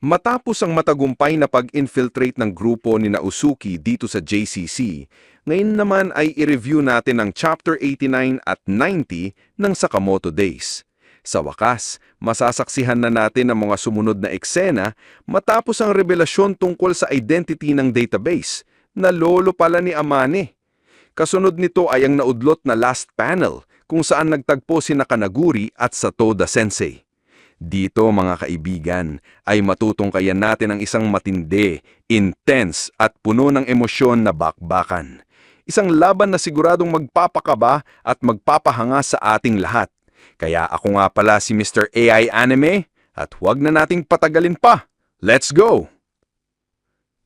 Matapos ang matagumpay na pag-infiltrate ng grupo ni Nausuki dito sa JCC, ngayon naman ay i-review natin ang Chapter 89 at 90 ng Sakamoto Days. Sa wakas, masasaksihan na natin ang mga sumunod na eksena matapos ang revelasyon tungkol sa identity ng database na lolo pala ni Amane. Kasunod nito ay ang naudlot na last panel kung saan nagtagpo si Nakanaguri at Satoda Sensei. Dito mga kaibigan ay matutungkayan natin ang isang matindi, intense at puno ng emosyon na bakbakan. Isang laban na siguradong magpapakaba at magpapahanga sa ating lahat. Kaya ako nga pala si Mr. AI Anime at huwag na nating patagalin pa. Let's go!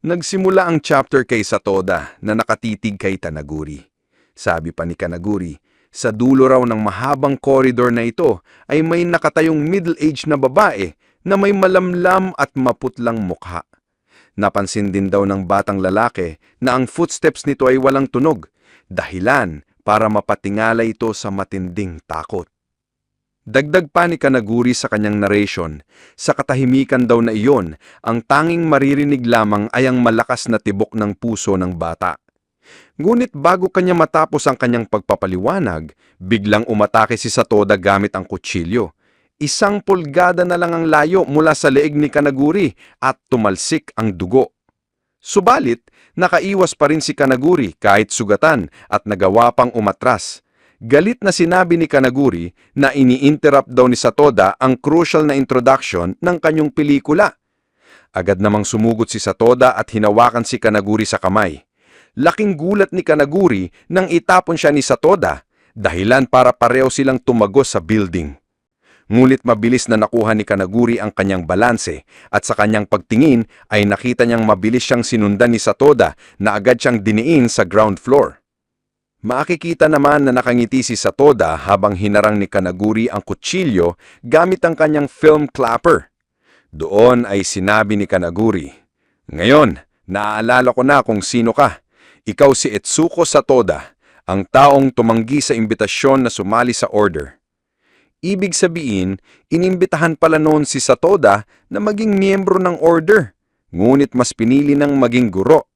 Nagsimula ang chapter kay Satoda na nakatitig kay Tanaguri. Sabi pa ni Kanaguri, sa dulo raw ng mahabang koridor na ito ay may nakatayong middle-aged na babae na may malamlam at maputlang mukha. Napansin din daw ng batang lalaki na ang footsteps nito ay walang tunog, dahilan para mapatingala ito sa matinding takot. Dagdag pa ni Kanaguri sa kanyang narration, sa katahimikan daw na iyon, ang tanging maririnig lamang ay ang malakas na tibok ng puso ng bata. Ngunit bago kanya matapos ang kanyang pagpapaliwanag, biglang umatake si Satoda gamit ang kutsilyo. Isang pulgada na lang ang layo mula sa leeg ni Kanaguri at tumalsik ang dugo. Subalit, nakaiwas pa rin si Kanaguri kahit sugatan at nagawa pang umatras. Galit na sinabi ni Kanaguri na ini-interrupt daw ni Satoda ang crucial na introduction ng kanyang pelikula. Agad namang sumugot si Satoda at hinawakan si Kanaguri sa kamay. Laking gulat ni Kanaguri nang itapon siya ni Satoda, dahilan para pareho silang tumagos sa building. Ngulit mabilis na nakuha ni Kanaguri ang kanyang balanse at sa kanyang pagtingin ay nakita niyang mabilis siyang sinundan ni Satoda na agad siyang diniin sa ground floor. Makikita naman na nakangiti si Satoda habang hinarang ni Kanaguri ang kutsilyo gamit ang kanyang film clapper. Doon ay sinabi ni Kanaguri, Ngayon, naaalala ko na kung sino ka. Ikaw si Etsuko Satoda, ang taong tumanggi sa imbitasyon na sumali sa order. Ibig sabihin, inimbitahan pala noon si Satoda na maging miyembro ng order, ngunit mas pinili ng maging guro.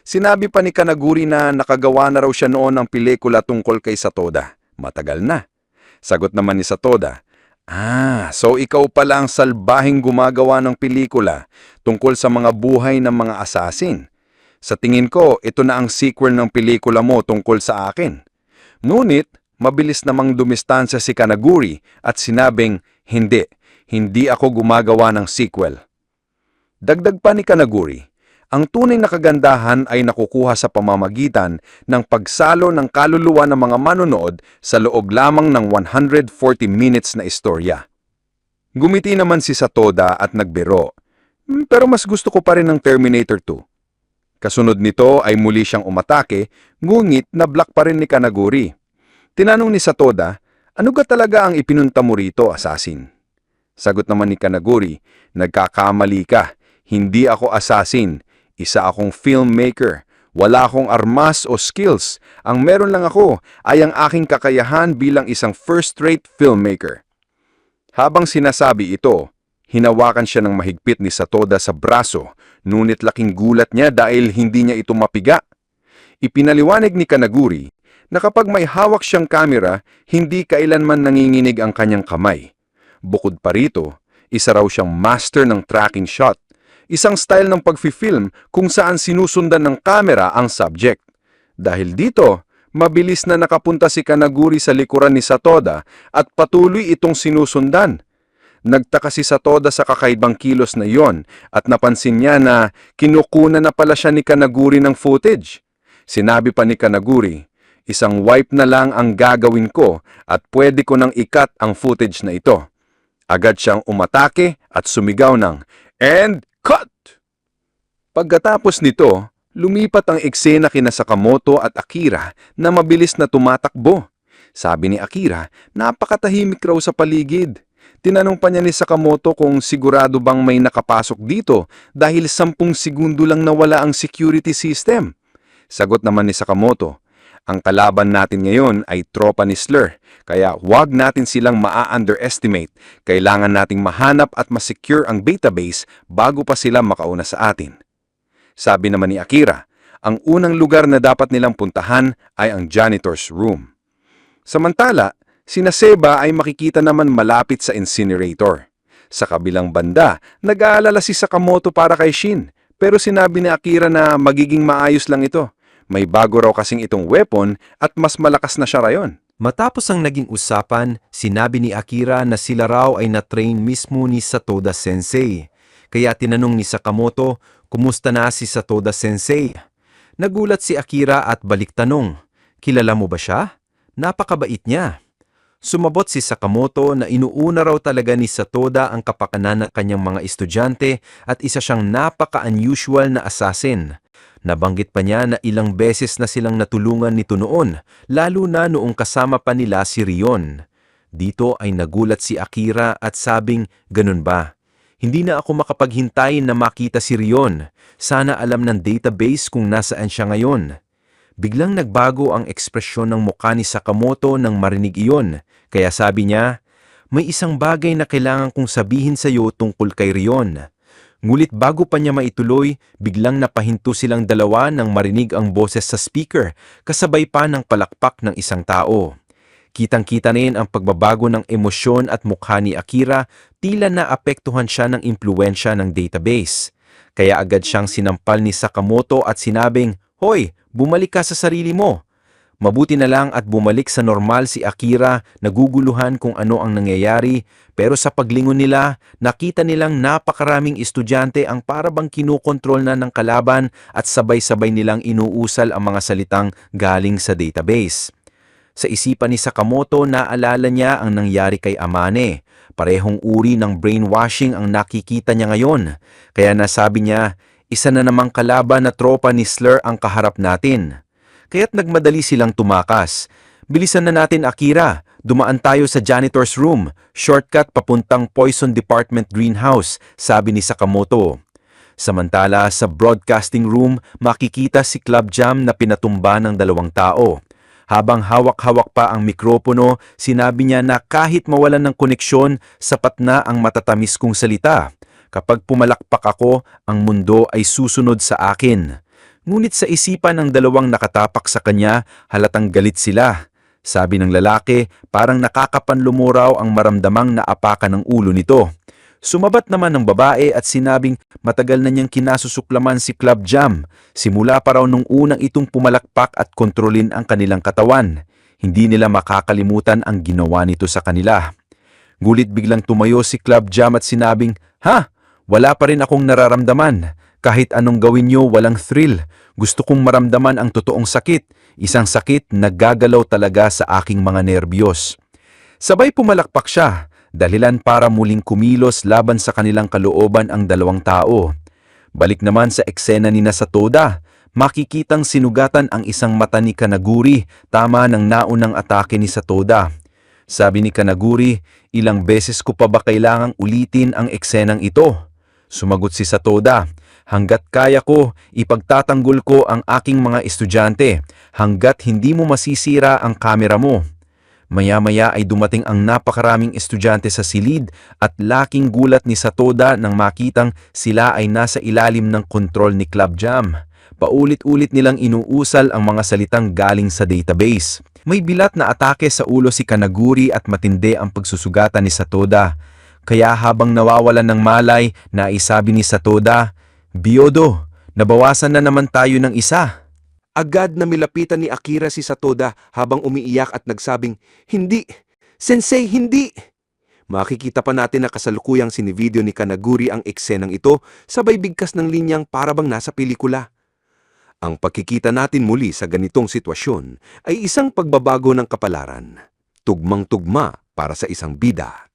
Sinabi pa ni Kanaguri na nakagawa na raw siya noon ng pelikula tungkol kay Satoda. Matagal na. Sagot naman ni Satoda, Ah, so ikaw pala ang salbahing gumagawa ng pelikula tungkol sa mga buhay ng mga asasin. Sa tingin ko, ito na ang sequel ng pelikula mo tungkol sa akin. Ngunit, mabilis namang dumistansya si Kanaguri at sinabing, hindi, hindi ako gumagawa ng sequel. Dagdag pa ni Kanaguri, ang tunay na kagandahan ay nakukuha sa pamamagitan ng pagsalo ng kaluluwa ng mga manonood sa loob lamang ng 140 minutes na istorya. Gumiti naman si Satoda at nagbiro, "Hmm, pero mas gusto ko pa rin ng Terminator 2. Kasunod nito ay muli siyang umatake, ngunit na-block pa rin ni Kanaguri. Tinanong ni Satoda, ano ga talaga ang ipinunta mo rito, assassin? Sagot naman ni Kanaguri, nagkakamali ka, hindi ako assassin, isa akong filmmaker. Wala akong armas o skills. Ang meron lang ako ay ang aking kakayahan bilang isang first-rate filmmaker. Habang sinasabi ito, hinawakan siya ng mahigpit ni Satoda sa braso, ngunit laking gulat niya dahil hindi niya ito mapiga. Ipinaliwanag ni Kanaguri na kapag may hawak siyang kamera, hindi kailanman nanginginig ang kanyang kamay. Bukod pa rito, isa raw siyang master ng tracking shot isang style ng pagfi-film kung saan sinusundan ng kamera ang subject. Dahil dito, mabilis na nakapunta si Kanaguri sa likuran ni Satoda at patuloy itong sinusundan. Nagtaka si Satoda sa kakaibang kilos na iyon at napansin niya na kinukuna na pala siya ni Kanaguri ng footage. Sinabi pa ni Kanaguri, isang wipe na lang ang gagawin ko at pwede ko nang ikat ang footage na ito. Agad siyang umatake at sumigaw ng, And Cut! Pagkatapos nito, lumipat ang eksena kina Sakamoto at Akira na mabilis na tumatakbo. Sabi ni Akira, napakatahimik raw sa paligid. Tinanong pa niya ni Sakamoto kung sigurado bang may nakapasok dito dahil sampung segundo lang nawala ang security system. Sagot naman ni Sakamoto, Ang kalaban natin ngayon ay tropa ni Slur, kaya huwag natin silang maa-underestimate. Kailangan nating mahanap at masecure ang database bago pa sila makauna sa atin. Sabi naman ni Akira, ang unang lugar na dapat nilang puntahan ay ang janitor's room. Samantala, sina Seba ay makikita naman malapit sa incinerator. Sa kabilang banda, nag-aalala si Sakamoto para kay Shin, pero sinabi ni Akira na magiging maayos lang ito. May bago raw kasing itong weapon at mas malakas na siya rayon. Matapos ang naging usapan, sinabi ni Akira na sila raw ay na-train mismo ni Satoda Sensei. Kaya tinanong ni Sakamoto, kumusta na si Satoda Sensei? Nagulat si Akira at balik tanong, kilala mo ba siya? Napakabait niya. Sumabot si Sakamoto na inuuna raw talaga ni Satoda ang kapakanan ng kanyang mga estudyante at isa siyang napaka-unusual na assassin. Nabanggit pa niya na ilang beses na silang natulungan nito noon, lalo na noong kasama pa nila si Rion. Dito ay nagulat si Akira at sabing, ganun ba? Hindi na ako makapaghintay na makita si Rion. Sana alam ng database kung nasaan siya ngayon. Biglang nagbago ang ekspresyon ng mukha ni Sakamoto nang marinig iyon, kaya sabi niya, may isang bagay na kailangan kong sabihin sa iyo tungkol kay Rion. Ngulit bago pa niya maituloy, biglang napahinto silang dalawa nang marinig ang boses sa speaker, kasabay pa ng palakpak ng isang tao. Kitang-kita rin ang pagbabago ng emosyon at mukha ni Akira, tila na apektuhan siya ng impluensya ng database. Kaya agad siyang sinampal ni Sakamoto at sinabing, Hoy, bumalik ka sa sarili mo. Mabuti na lang at bumalik sa normal si Akira, naguguluhan kung ano ang nangyayari, pero sa paglingon nila, nakita nilang napakaraming estudyante ang parabang kinukontrol na ng kalaban at sabay-sabay nilang inuusal ang mga salitang galing sa database. Sa isipan ni Sakamoto, naalala niya ang nangyari kay Amane. Parehong uri ng brainwashing ang nakikita niya ngayon. Kaya nasabi niya, isa na namang kalaban na tropa ni Slur ang kaharap natin kaya't nagmadali silang tumakas. Bilisan na natin Akira, dumaan tayo sa janitor's room, shortcut papuntang Poison Department Greenhouse, sabi ni Sakamoto. Samantala sa broadcasting room, makikita si Club Jam na pinatumba ng dalawang tao. Habang hawak-hawak pa ang mikropono, sinabi niya na kahit mawalan ng koneksyon, sapat na ang matatamis kong salita. Kapag pumalakpak ako, ang mundo ay susunod sa akin. Ngunit sa isipan ng dalawang nakatapak sa kanya, halatang galit sila. Sabi ng lalaki, parang nakakapanlumuraw ang maramdamang naapakan ng ulo nito. Sumabat naman ng babae at sinabing matagal na niyang kinasusuklaman si Club Jam. Simula pa raw nung unang itong pumalakpak at kontrolin ang kanilang katawan. Hindi nila makakalimutan ang ginawa nito sa kanila. Gulit biglang tumayo si Club Jam at sinabing, Ha? Wala pa rin akong nararamdaman. Kahit anong gawin niyo, walang thrill. Gusto kong maramdaman ang totoong sakit. Isang sakit na gagalaw talaga sa aking mga nerbiyos. Sabay pumalakpak siya, dahilan para muling kumilos laban sa kanilang kalooban ang dalawang tao. Balik naman sa eksena ni Nasatoda, makikitang sinugatan ang isang mata ni Kanaguri tama ng naunang atake ni Satoda. Sabi ni Kanaguri, ilang beses ko pa ba kailangang ulitin ang eksenang ito? Sumagot si Satoda, hanggat kaya ko, ipagtatanggol ko ang aking mga estudyante, hanggat hindi mo masisira ang kamera mo. Maya-maya ay dumating ang napakaraming estudyante sa silid at laking gulat ni Satoda nang makitang sila ay nasa ilalim ng kontrol ni Club Jam. Paulit-ulit nilang inuusal ang mga salitang galing sa database. May bilat na atake sa ulo si Kanaguri at matindi ang pagsusugatan ni Satoda. Kaya habang nawawalan ng malay, naisabi ni Satoda, Biodo, nabawasan na naman tayo ng isa. Agad na milapitan ni Akira si Satoda habang umiiyak at nagsabing, Hindi! Sensei, hindi! Makikita pa natin na kasalukuyang sinivideo ni Kanaguri ang eksenang ito sabay bigkas ng linyang parabang nasa pelikula. Ang pagkikita natin muli sa ganitong sitwasyon ay isang pagbabago ng kapalaran. Tugmang-tugma para sa isang bida.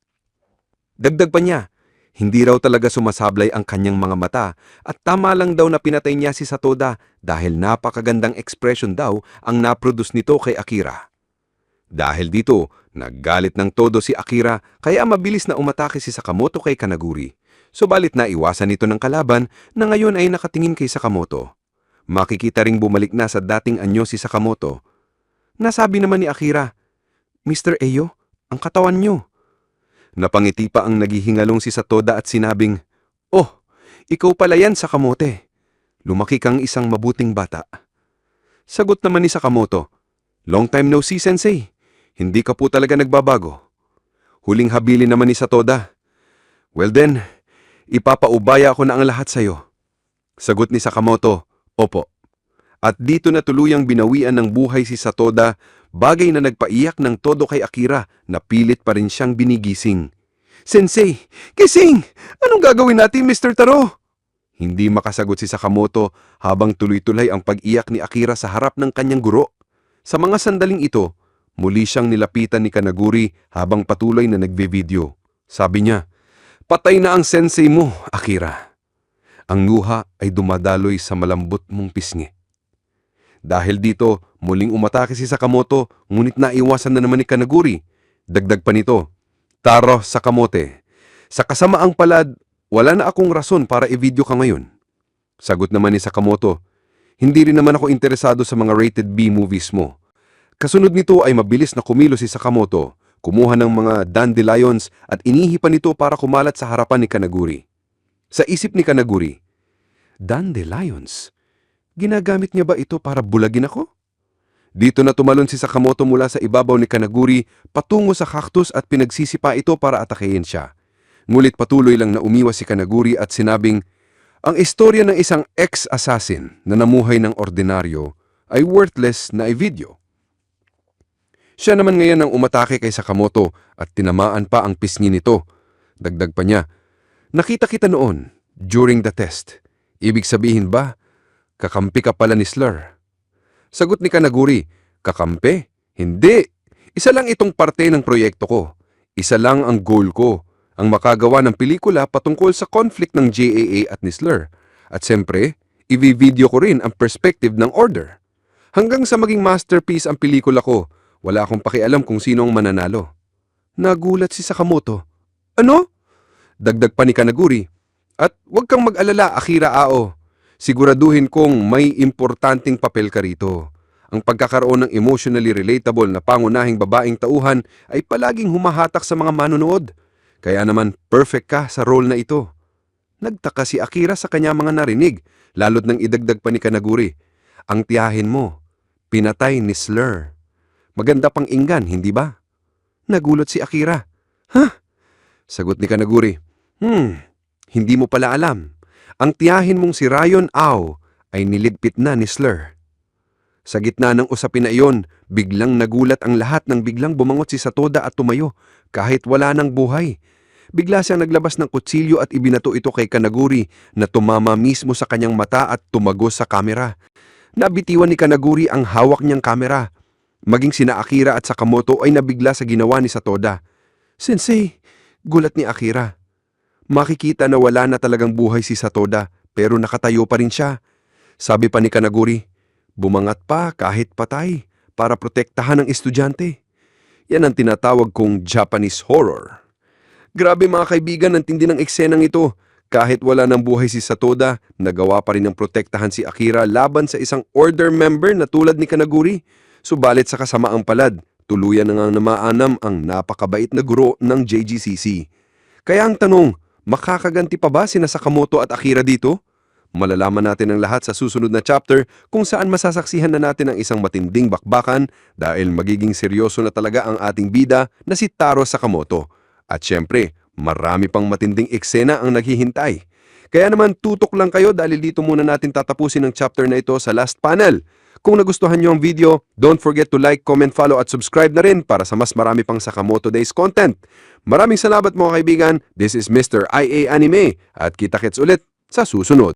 Dagdag pa niya, hindi raw talaga sumasablay ang kanyang mga mata at tama lang daw na pinatay niya si Satoda dahil napakagandang expression daw ang naproduce nito kay Akira. Dahil dito, naggalit ng todo si Akira kaya mabilis na umatake si Sakamoto kay Kanaguri. Subalit na iwasan nito ng kalaban na ngayon ay nakatingin kay Sakamoto. Makikita ring bumalik na sa dating anyo si Sakamoto. Nasabi naman ni Akira, Mr. Eyo, ang katawan niyo. Napangiti pa ang naghihingalong si Satoda at sinabing, Oh, ikaw pala yan Sakamote. Lumaki kang isang mabuting bata. Sagot naman ni Sakamoto, Long time no see, Sensei. Hindi ka po talaga nagbabago. Huling habilin naman ni Satoda. Well then, ipapaubaya ko na ang lahat sa'yo. Sagot ni Sakamoto, Opo. At dito na tuluyang binawian ng buhay si Satoda, bagay na nagpaiyak ng todo kay Akira na pilit pa rin siyang binigising. Sensei, gising! Anong gagawin natin, Mr. Taro? Hindi makasagot si Sakamoto habang tuloy-tuloy ang pag-iyak ni Akira sa harap ng kanyang guro. Sa mga sandaling ito, muli siyang nilapitan ni Kanaguri habang patuloy na nagbe-video. Sabi niya, Patay na ang sensei mo, Akira. Ang luha ay dumadaloy sa malambot mong pisngi. Dahil dito, muling umatake si Sakamoto ngunit naiwasan na naman ni Kanaguri. Dagdag pa nito, Taro Sakamote, sa kasamaang palad, wala na akong rason para i-video ka ngayon. Sagot naman ni Sakamoto, hindi rin naman ako interesado sa mga rated B movies mo. Kasunod nito ay mabilis na kumilo si Sakamoto, kumuha ng mga dandelions at inihipan nito para kumalat sa harapan ni Kanaguri. Sa isip ni Kanaguri, Dandelions? Ginagamit niya ba ito para bulagin ako? Dito na tumalon si Sakamoto mula sa ibabaw ni Kanaguri patungo sa cactus at pinagsisipa ito para atakehin siya. Ngulit patuloy lang na umiwas si Kanaguri at sinabing, ang istorya ng isang ex-assassin na namuhay ng ordinaryo ay worthless na i-video. Siya naman ngayon ang umatake kay Sakamoto at tinamaan pa ang pisngi nito. Dagdag pa niya, nakita kita noon, during the test. Ibig sabihin ba, kakampi ka pala ni Slur? Sagot ni Kanaguri, kakampi? Hindi. Isa lang itong parte ng proyekto ko. Isa lang ang goal ko, ang makagawa ng pelikula patungkol sa conflict ng JAA at ni Slur. At siyempre, i-video ko rin ang perspective ng order. Hanggang sa maging masterpiece ang pelikula ko, wala akong pakialam kung sino ang mananalo. Nagulat si Sakamoto. Ano? Dagdag pa ni Kanaguri. At huwag kang mag-alala, Akira Ao. Siguraduhin kong may importanteng papel ka rito. Ang pagkakaroon ng emotionally relatable na pangunahing babaeng tauhan ay palaging humahatak sa mga manonood. Kaya naman perfect ka sa role na ito. Nagtaka si Akira sa kanya mga narinig, lalo't nang idagdag pa ni Kanaguri. Ang tiyahin mo, pinatay ni Slur. Maganda pang inggan, hindi ba? Nagulat si Akira. Ha? Sagot ni Kanaguri. Hmm, hindi mo pala alam. Ang tiyahin mong si Ryan Au ay niligpit na ni Slur. Sa gitna ng usapin na iyon, biglang nagulat ang lahat nang biglang bumangot si Satoda at tumayo, kahit wala ng buhay. Bigla siyang naglabas ng kutsilyo at ibinato ito kay Kanaguri na tumama mismo sa kanyang mata at tumagos sa kamera. Nabitiwan ni Kanaguri ang hawak niyang kamera. Maging sina Akira at Sakamoto ay nabigla sa ginawa ni Satoda. Sensei, gulat ni Akira. Makikita na wala na talagang buhay si Satoda pero nakatayo pa rin siya. Sabi pa ni Kanaguri, bumangat pa kahit patay para protektahan ang estudyante. Yan ang tinatawag kong Japanese horror. Grabe mga kaibigan, ang tindi ng eksenang ito. Kahit wala ng buhay si Satoda, nagawa pa rin ng protektahan si Akira laban sa isang order member na tulad ni Kanaguri. Subalit sa kasamaang palad, tuluyan na nga namaanam ang napakabait na guro ng JGCC. Kaya ang tanong, makakaganti pa ba sina Sakamoto at Akira dito? Malalaman natin ang lahat sa susunod na chapter kung saan masasaksihan na natin ang isang matinding bakbakan dahil magiging seryoso na talaga ang ating bida na si Taro Sakamoto. At syempre, marami pang matinding eksena ang naghihintay. Kaya naman tutok lang kayo dahil dito muna natin tatapusin ang chapter na ito sa last panel. Kung nagustuhan niyo ang video, don't forget to like, comment, follow at subscribe na rin para sa mas marami pang Sakamoto Days content. Maraming salamat mga kaibigan. This is Mr. IA Anime at kita-kits ulit sa susunod.